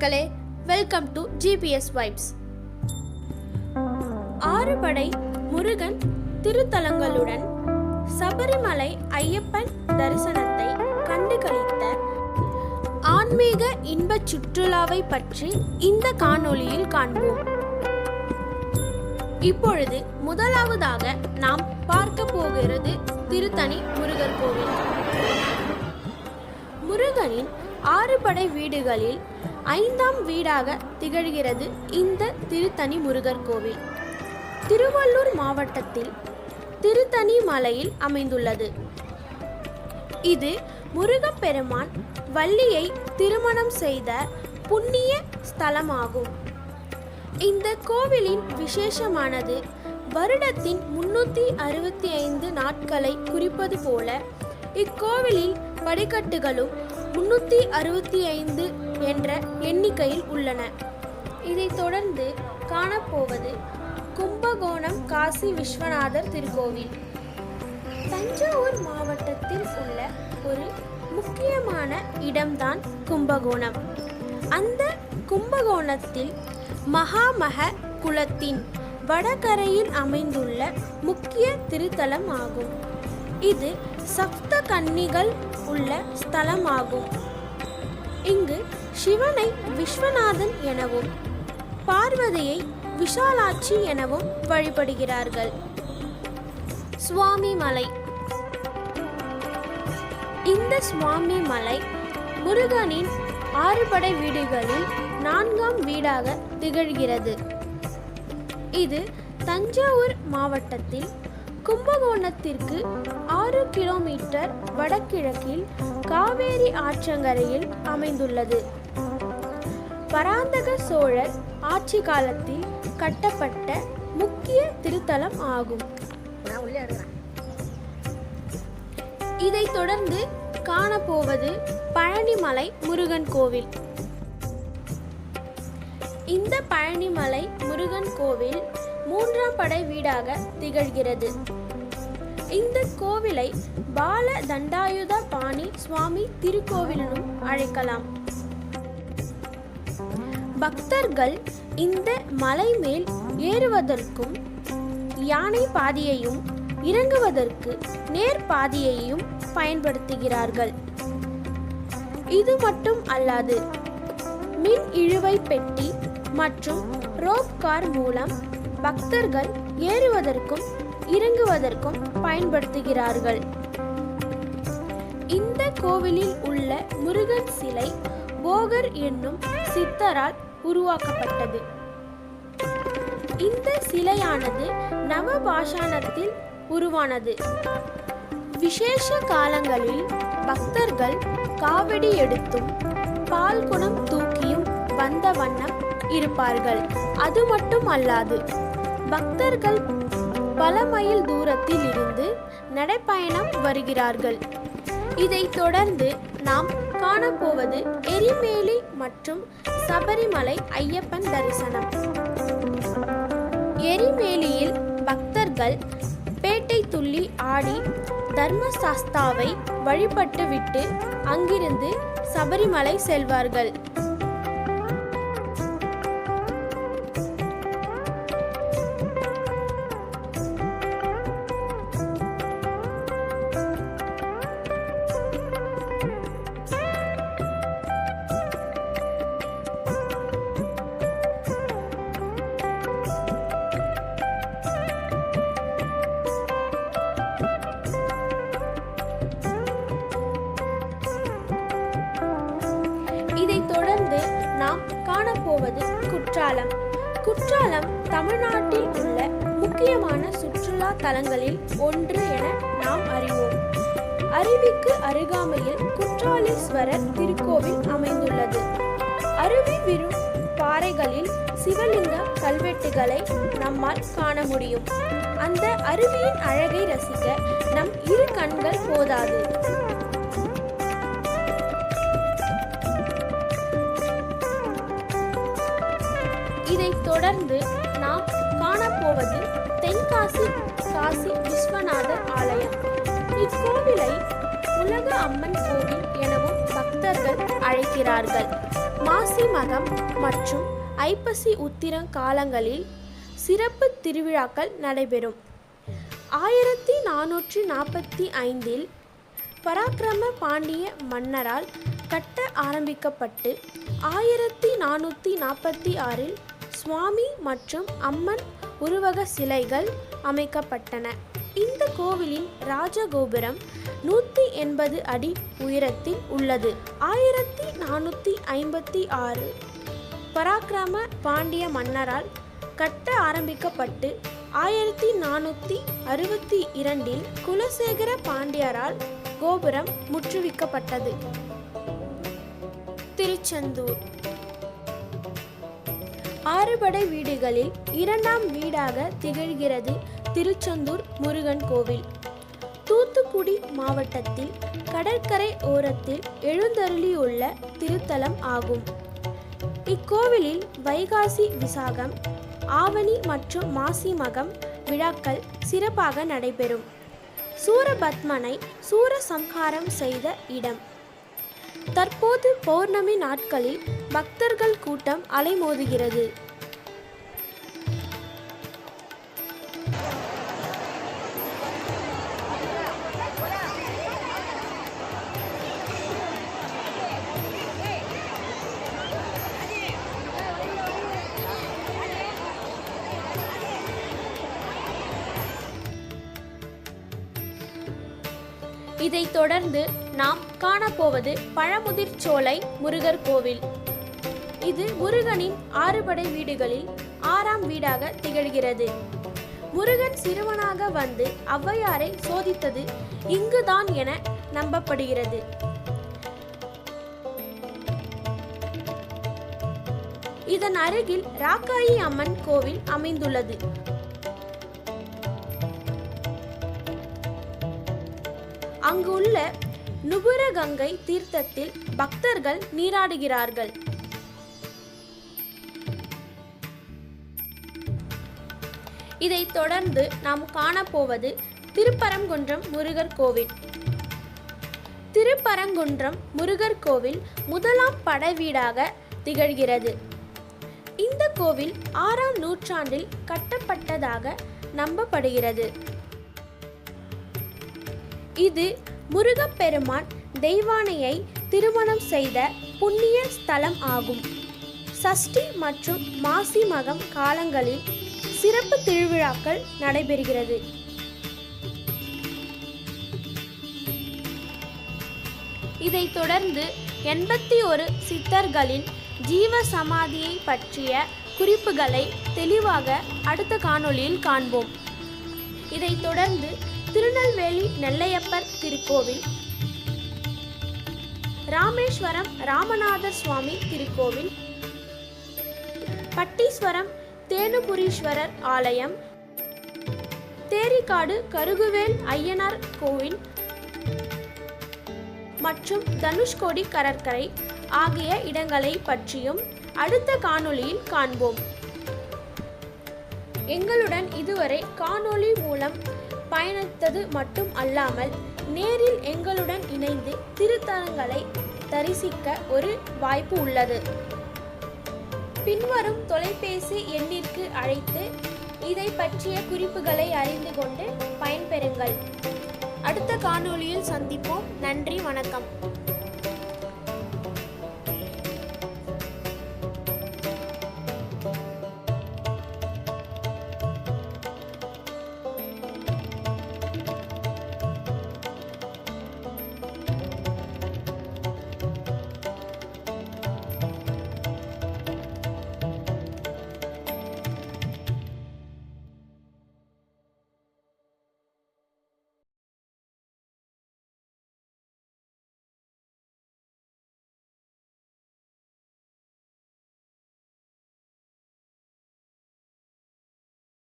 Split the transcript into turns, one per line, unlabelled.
Welcome to GPS vibes ஆறுபடை முருகன் திருத்தலங்களுடன் சபரிமலை ஐயப்பன் தரிசனத்தை கண்டுகளித்த ஆன்மீக இன்பச் சுற்றுலாவை பற்றி இந்த காணொளியில் காண்போம். இப்பொழுது முதலாவதாக நாம் பார்க்க போகிறது திருத்தணி முருகர் கோவில். முருகனின் ஆறுபடை வீடுகளில் ஐந்தாம் வீடாக திகழ்கிறது இந்த திருத்தணி முருகர் கோவில். திருவள்ளூர் மாவட்டத்தில் திருத்தணி மலையில் அமைந்துள்ளது. இது முருகப்பெருமான் வள்ளியை திருமணம் செய்த புண்ணிய ஸ்தலமாகும். இந்த கோவிலின் விசேஷமானது வருடத்தின் முன்னூற்றி அறுபத்தி ஐந்து நாட்களை குறிப்பது போல இக்கோவிலில் படிக்கட்டுகளும் முன்னூற்றி அறுபத்தி ஐந்து என்ற எண்ணிக்கையில் உள்ளன. இதைத் தொடர்ந்து காணப்போவது கும்பகோணம் காசி விஸ்வநாதர் திருக்கோவில். தஞ்சாவூர் மாவட்டத்தில் உள்ள ஒரு முக்கியமான இடம்தான் கும்பகோணம். அந்த கும்பகோணத்தில் மகாமக குலத்தின் வடகரையில் அமைந்துள்ள முக்கிய திருத்தலம் ஆகும். இது சப்த கன்னிகள் உள்ள ஸ்தலமாகும். இங்கு சிவனை விஸ்வநாதன் எனவும் பார்வதியை விஷாலாட்சி எனவும் வழிபடுகிறார்கள். சுவாமி மலை இந்த சுவாமி மலை முருகனின் ஆறுபடை வீடுகளில் நான்காம் வீடாக திகழ்கிறது. இது தஞ்சாவூர் மாவட்டத்தில் கும்பகோணத்திற்கு ஆறு கிலோமீட்டர் வடகிழக்கில் காவேரி ஆற்றங்கரையில் அமைந்துள்ளது. பராந்தக சோழர் ஆட்சி காலத்தில் கட்டப்பட்ட முக்கிய திருத்தலம் ஆகும். இதைத் தொடர்ந்து காணப்போவது பழனிமலை முருகன் கோவில். இந்த பழனிமலை முருகன் கோவில் மூன்றாம் படை வீடாக திகழ்கிறது. இந்த கோவிலை பால தண்டாயுத பாணி சுவாமி திருக்கோவிலனும் அழைக்கலாம். பக்தர்கள் இந்த மலை மேல் ஏறுவதற்கும் யானை பாதையையும் இறங்குவதற்கு நேர் பாதையையும் பயன்படுத்துகிறார்கள். இது மட்டும் அல்லாது மின் இழுவை பெட்டி மற்றும் ரோப் கார் மூலம் பக்தர்கள் ஏறுவதற்கும் இறங்குவதற்கும் பயன்படுத்துகிறார்கள். இந்த கோவிலில் உள்ள முருகன் சிலை போகர் என்னும் சித்தரால் உருவாக்கப்பட்டது. இந்த சிலையானது நவபாஷாணத்தில் உருவானது. விசேஷ காலங்களில் பக்தர்கள் காவடி எடுத்தும் பால் குணம் தூக்கியும் வந்த வண்ணம் இருப்பார்கள். அது மட்டும் அல்லாது பக்தர்கள் பல மைல் தூரத்தில் இருந்து நடைப்பயணம் வருகிறார்கள். இதைத் தொடர்ந்து நாம் காணப்போவது எரிமேலி மற்றும் சபரிமலை ஐயப்பன் தரிசனம். எரிமேலியில் பக்தர்கள் பேட்டை துள்ளி ஆடி தர்மசாஸ்தாவை வழிபட்டுவிட்டு அங்கிருந்து சபரிமலை செல்வார்கள். காணப்போவது குற்றாலம். குற்றாலம் தமிழ்நாட்டில் உள்ள முக்கியமான சுற்றுலா தலங்களில் ஒன்று என நாம் அறிவோம். அருவிக்கு அருகாமையில் குற்றாலீஸ்வரர் திருக்கோவில் அமைந்துள்ளது. அருவி விரும் பாறைகளில் சிவலிங்க கல்வெட்டுகளை நம்மால் காண முடியும். அந்த அருவியின் அழகை ரசிக்க நம் இரு கண்கள் போதாது தொடர்ந்து நாம் காணப்போவது தென்காசி காசி விஸ்வநாதர் ஆலயம். இக்கோவிலை உலக அம்மன் கோவில் எனவும் பக்தர்கள் அழைக்கிறார்கள். மாசி மகம் மற்றும் ஐப்பசி உத்திரம் காலங்களில் சிறப்பு திருவிழாக்கள் நடைபெறும். ஆயிரத்தி நானூற்றி நாற்பத்தி ஐந்தில் பராக்கிரம பாண்டிய மன்னரால் கட்ட ஆரம்பிக்கப்பட்டு ஆயிரத்தி நானூற்றி நாற்பத்தி ஆறில் சுவாமி மற்றும் அம்மன் உருவக சிலைகள் அமைக்கப்பட்டன. இந்த கோவிலின் ராஜகோபுரம் நூற்றி எண்பது அடி உயரத்தில் உள்ளது. ஆயிரத்தி நானூற்றி ஐம்பத்தி ஆறு. பராக்கிரம பாண்டிய மன்னரால் கட்ட ஆரம்பிக்கப்பட்டு ஆயிரத்தி நானூற்றி அறுபத்தி இரண்டில் குலசேகர பாண்டியரால் கோபுரம் முற்றுவிக்கப்பட்டது. திருச்செந்தூர். ஆறுபடை வீடுகளில் இரண்டாம் வீடாக திகழ்கிறது திருச்செந்தூர் முருகன் கோவில். தூத்துக்குடி மாவட்டத்தில் கடற்கரை ஓரத்தில் எழுந்தருளியுள்ள திருத்தலம் ஆகும். இக்கோவிலில் வைகாசி விசாகம் ஆவணி மற்றும் மாசி மகம் விழாக்கள் சிறப்பாக நடைபெறும். சூரபத்மனை சூரசம்ஹாரம் செய்த இடம். தற்போது பௌர்ணமி நாட்களில் பக்தர்கள் கூட்டம் அலைமோதுகிறது. இதைத் தொடர்ந்து நாம் காணப்போவது பழமுதிர்ச்சோலை முருகர் கோவில். இது முருகனின் ஆறுபடை வீடுகளில் ஆறாம் வீடாக திகழ்கிறது. முருகன் சிறுவனாக வந்து ஔவையாரை சோதித்தது இங்குதான் என நம்பப்படுகிறது. இதன் அருகில் ராக்காயி அம்மன் கோவில் அமைந்துள்ளது. அங்குள்ள நுபுரகங்கை தீர்த்தத்தில் பக்தர்கள் நீராடுகிறார்கள். இதைத் தொடர்ந்து நாம் காணப்போவது திருப்பரங்குன்றம் முருகர் கோவில். திருப்பரங்குன்றம் முருகர் கோவில் முதலாம் படைவீடாக திகழ்கிறது. இந்த கோவில் ஆறாம் நூற்றாண்டில் கட்டப்பட்டதாக நம்பப்படுகிறது. இது முருகப்பெருமான் தெய்வானையை திருமணம் செய்த புண்ணிய ஸ்தலம் ஆகும். சஷ்டி மற்றும் மாசி மகம் காலங்களில் சிறப்பு திருவிழாக்கள் நடைபெறுகிறது. இதைத் தொடர்ந்து எண்பத்தி ஒரு சித்தர்களின் ஜீவ சமாதியை பற்றிய குறிப்புகளை தெளிவாக அடுத்த காணொளியில் காண்போம். இதைத் தொடர்ந்து திருநெல்வேலி நெல்லையப்பர் திருக்கோவில் ராமேஸ்வரம் ராமநாதர் சுவாமி திருக்கோவில் பட்டீஸ்வரம் தேனுபுரீஸ்வரர் ஆலயம். தேரிக்காடு கருகுவேல் ஐயனார் கோவில். மற்றும் தனுஷ்கோடி கடற்கரை ஆகிய இடங்களை பற்றியும் அடுத்த காணொளியில் காண்போம். எங்களுடன் இதுவரை காணொளி மூலம் பயணித்தது மட்டும் அல்லாமல் நேரில் எங்களுடன் இணைந்து திருத்தலங்களை தரிசிக்க ஒரு வாய்ப்பு உள்ளது. பின்வரும் தொலைபேசி எண்ணிற்கு அழைத்து இதை பற்றிய குறிப்புகளை அறிந்து கொண்டு பயன்பெறுங்கள். அடுத்த காணொளியில் சந்திப்போம். நன்றி வணக்கம்.